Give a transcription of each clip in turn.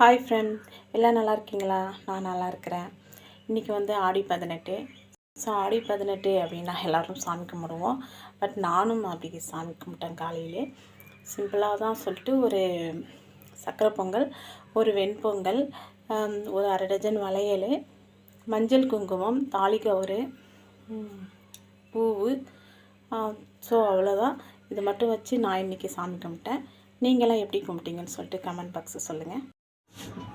Hi friend எல்லாம் நல்லா இருக்கீங்களா? நான் நல்லா இருக்கிறேன். இன்றைக்கி வந்து ஆடி பதினெட்டு. ஸோ ஆடி பதினெட்டு அப்படின்னா எல்லோரும் சாமி கும்பிடுவோம். பட் நானும் அப்படி சாமி கும்பிட்டேன் காலையிலே. சிம்பிளாக தான் சொல்லிட்டு ஒரு சக்கரை பொங்கல் ஒரு வெண்பொங்கல் ஒரு அரை டஜன் வளையல் மஞ்சள் குங்குமம் தாலி கவுரு பூவு. ஸோ அவ்வளோதான் இது மட்டும் வச்சு நான் இன்றைக்கி சாமி கும்பிட்டேன். நீங்களாம் எப்படி கும்பிட்டீங்கன்னு சொல்லிட்டு கமெண்ட் பாக்ஸில் சொல்லுங்கள் you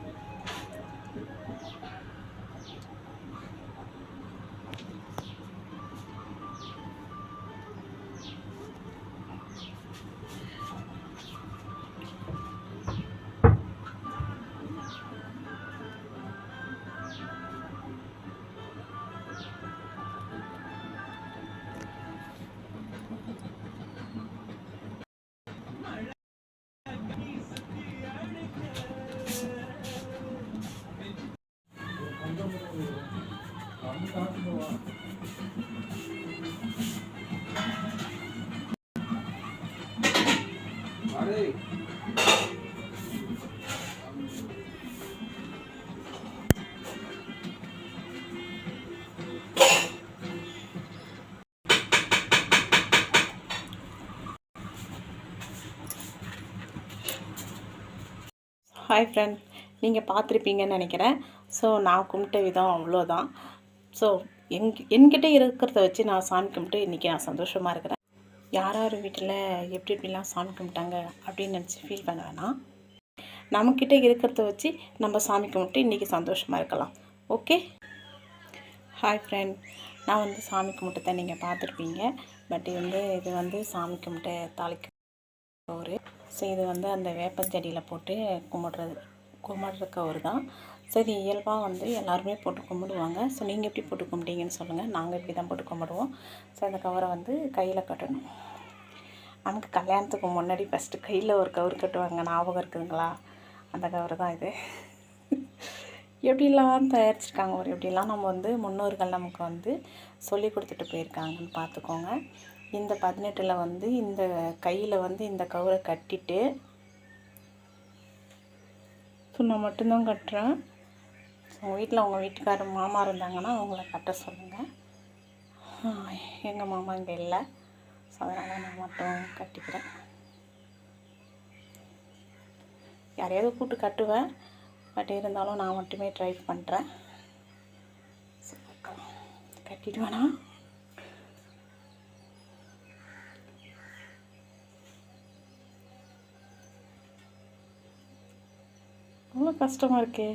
ஹாய் ஃப்ரெண்ட் நீங்கள் பார்த்துருப்பீங்கன்னு நினைக்கிறேன். ஸோ நான் கும்பிட்ட விதம் அவ்வளோதான். ஸோ எங் என்கிட்ட இருக்கிறத வச்சு நான் சாமி கும்பிட்டு இன்றைக்கி நான் சந்தோஷமாக இருக்கிறேன். யார் யார் வீட்டில் எப்படி எப்படிலாம் சாமி கும்பிட்டாங்க அப்படின்னு நினச்சி ஃபீல் பண்ண வேணாம் நம்மக்கிட்ட இருக்கிறத வச்சு நம்ம சாமி கும்பிட்டு இன்றைக்கி சந்தோஷமாக இருக்கலாம். ஓகே ஹாய் ஃப்ரெண்ட் நான் வந்து சாமி கும்பிட்டதை நீங்கள் பார்த்துருப்பீங்க. பட் வந்து இது வந்து சாமி கும்பிட்ட தாளிக்கு ஒரு. ஸோ இது வந்து அந்த வேப்பஞ்செடியில் போட்டு கும்பிட்றது கும்பிட்ற கவர் தான் சரி இயல்பாக வந்து எல்லாருமே போட்டு கும்பிடுவாங்க. ஸோ நீங்கள் எப்படி போட்டு கும்பிட்டீங்கன்னு சொல்லுங்கள் நாங்கள் இப்படி தான் போட்டு கும்பிடுவோம். ஸோ அந்த கவரை வந்து கையில் கட்டணும். நமக்கு கல்யாணத்துக்கு முன்னாடி ஃபஸ்ட்டு கையில் ஒரு கவர் கட்டுவாங்க. ஞாபகம் இருக்குதுங்களா? அந்த கவர் தான் இது. எப்படிலாம் தயாரிச்சிருக்காங்க ஒரு எப்படிலாம் நம்ம வந்து முன்னோர்கள் நமக்கு வந்து சொல்லி கொடுத்துட்டு போயிருக்காங்கன்னு பார்த்துக்கோங்க. இந்த பதினெட்டில் வந்து இந்த கையில் வந்து இந்த கவரை கட்டிட்டு ஸோ நான் மட்டும்தான் கட்டுறேன். உங்கள் வீட்டில் உங்கள் வீட்டுக்காரர் மாமா இருந்தாங்கன்னா அவங்கள கட்ட சொல்லுங்கள் எங்கள் மாமா இங்கே இல்லை. ஸோ அதனால் நான் மட்டும் கட்டிக்கிறேன். யாரையாவது கூப்பிட்டு கட்டுவேன். பட் இருந்தாலும் நான் மட்டுமே ட்ரை பண்ணுறேன் கட்டிட்டு அவ்வளோ கஷ்டமாக இருக்கே.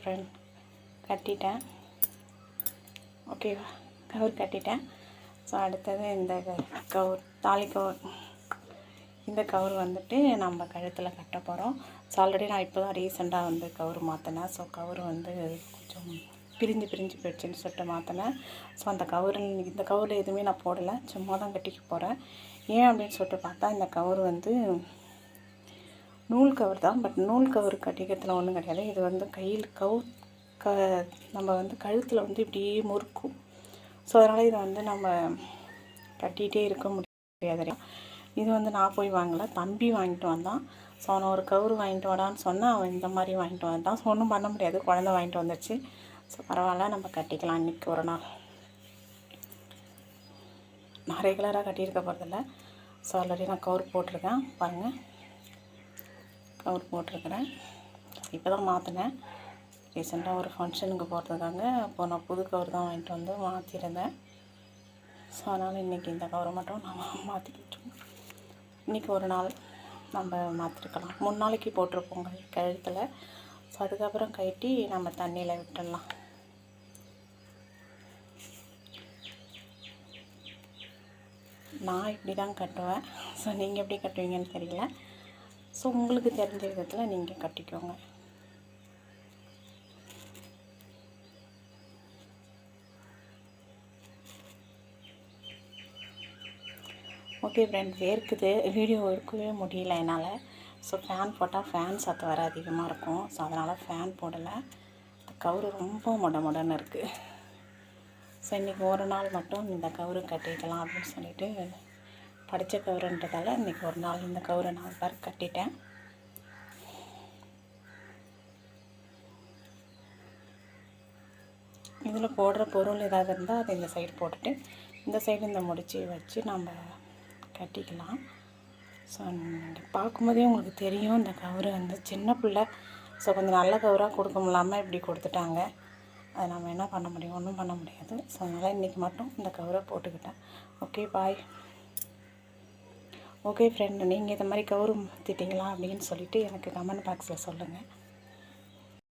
ஃப்ரெண்ட் கட்டிட்டேன். ஓகேவா கவர் கட்டிட்டேன். ஸோ அடுத்தது இந்த கவர் தாலி கவர் இந்த கவர் வந்துட்டு நம்ம கழுத்தில் கட்ட போகிறோம் ஸோ ஆல்ரெடி நான் இப்போ தான் ரீசெண்டாக வந்து கவர் மாற்றினேன் ஸோ கவர் வந்து கொஞ்சம் பிரிஞ்சு பிரிஞ்சு போயிடுச்சுன்னு சொல்லிட்டு மாற்றினேன் ஸோ அந்த கவரில் இந்த கவரில் எதுவுமே நான் போடலை. சும்மா தான் கட்டிக்க போகிறேன் ஏன் அப்படின்னு சொல்லிட்டு பார்த்தா இந்த கவர் வந்து நூல் கவர் தான். பட் நூல் கவர் கட்டிக்கிறதுல ஒன்றும் கிடையாது. இது வந்து கையில் கவு க நம்ம வந்து கழுத்தில் வந்து இப்படியே முறுக்கும். ஸோ அதனால் இதை வந்து நம்ம கட்டிகிட்டே இருக்க முடியாது. இது வந்து நான் போய் வாங்கலை. தம்பி வாங்கிட்டு வந்தான். ஸோ அவனை ஒரு கவுரு வாங்கிட்டு வாடான்னு சொன்னால் அவன் இந்த மாதிரி வாங்கிட்டு வந்தான். ஸோ ஒன்றும் பண்ண முடியாது. குழந்த வாங்கிட்டு வந்துச்சு ஸோ பரவாயில்ல நம்ம கட்டிக்கலாம் இன்றைக்கி ஒரு நாள். நான் ரெகுலராக கட்டியிருக்க போகிறதில்ல ஸோ ஆல்ரெடி நான் கவர் போட்டிருக்கேன். பாருங்கள் கவர் போட்டிருக்கிறேன். இப்போ தான் மாற்றினேன் ரீசெண்டாக ஒரு ஃபங்க்ஷனுக்கு போகிறதுக்காக அப்போ நான் புது கவர் தான் வாங்கிட்டு வந்து மாற்றிருந்தேன் ஸோ அதனால் இன்றைக்கி இந்த கவரை மட்டும் நான் மாற்றிக்கிட்டோம் இன்றைக்கி ஒரு நாள் நம்ம மாற்றிருக்கலாம் மூணு நாளைக்கு போட்டிருப்போங்க கழுத்தில். ஸோ அதுக்கப்புறம் கட்டி நம்ம தண்ணியில் விட்டுடலாம். நான் இப்படி தான் கட்டுவேன். ஸோ நீங்கள் எப்படி கட்டுவீங்கன்னு தெரியல. ஸோ உங்களுக்கு தெரிஞ்ச விதத்தில் நீங்கள் கட்டிக்கோங்க. ஓகே ஃப்ரெண்ட் வேர்க்குது வீடியோ எடுக்கவே முடியல என்னால். ஸோ ஃபேன் போட்டால் ஃபேன் சத்து வேறு அதிகமாக இருக்கும். ஸோ அதனால் ஃபேன் போடலை. கவுரு ரொம்ப முட முடன்னு இருக்குது ஸோ இன்றைக்கி ஒரு நாள் மட்டும் இந்த கவுரு கட்டிக்கலாம் அப்படின்னு சொல்லிவிட்டு படித்த கவுருன்றதால இன்றைக்கி ஒரு நாள் இந்த கவுரை நாள் பார் கட்டிட்டேன். இதில் போடுற பொருள் ஏதாவது இருந்தால் அதை இந்த சைடு போட்டுட்டு இந்த சைடு இந்த முடிச்சு வச்சு நம்ம கட்டிக்கலாம். ஸோ பார்க்கும்போதே உங்களுக்கு தெரியும் இந்த கவுரு வந்து சின்ன பிள்ளை. ஸோ கொஞ்சம் நல்ல கவுராக கொடுக்க முடியாமல் இப்படி கொடுத்துட்டாங்க. அதை நம்ம என்ன பண்ண முடியும்? ஒன்றும் பண்ண முடியாது. ஸோ அதனால் இன்றைக்கி மட்டும் இந்த கவரை போட்டுக்கிட்டேன். ஓகே பாய் ஓகே ஃப்ரெண்டு நீங்கள் இந்த மாதிரி கௌரவம் மாற்றிட்டீங்களா அப்படின்னு சொல்லிவிட்டு எனக்கு கமெண்ட் பாக்ஸில் சொல்லுங்கள்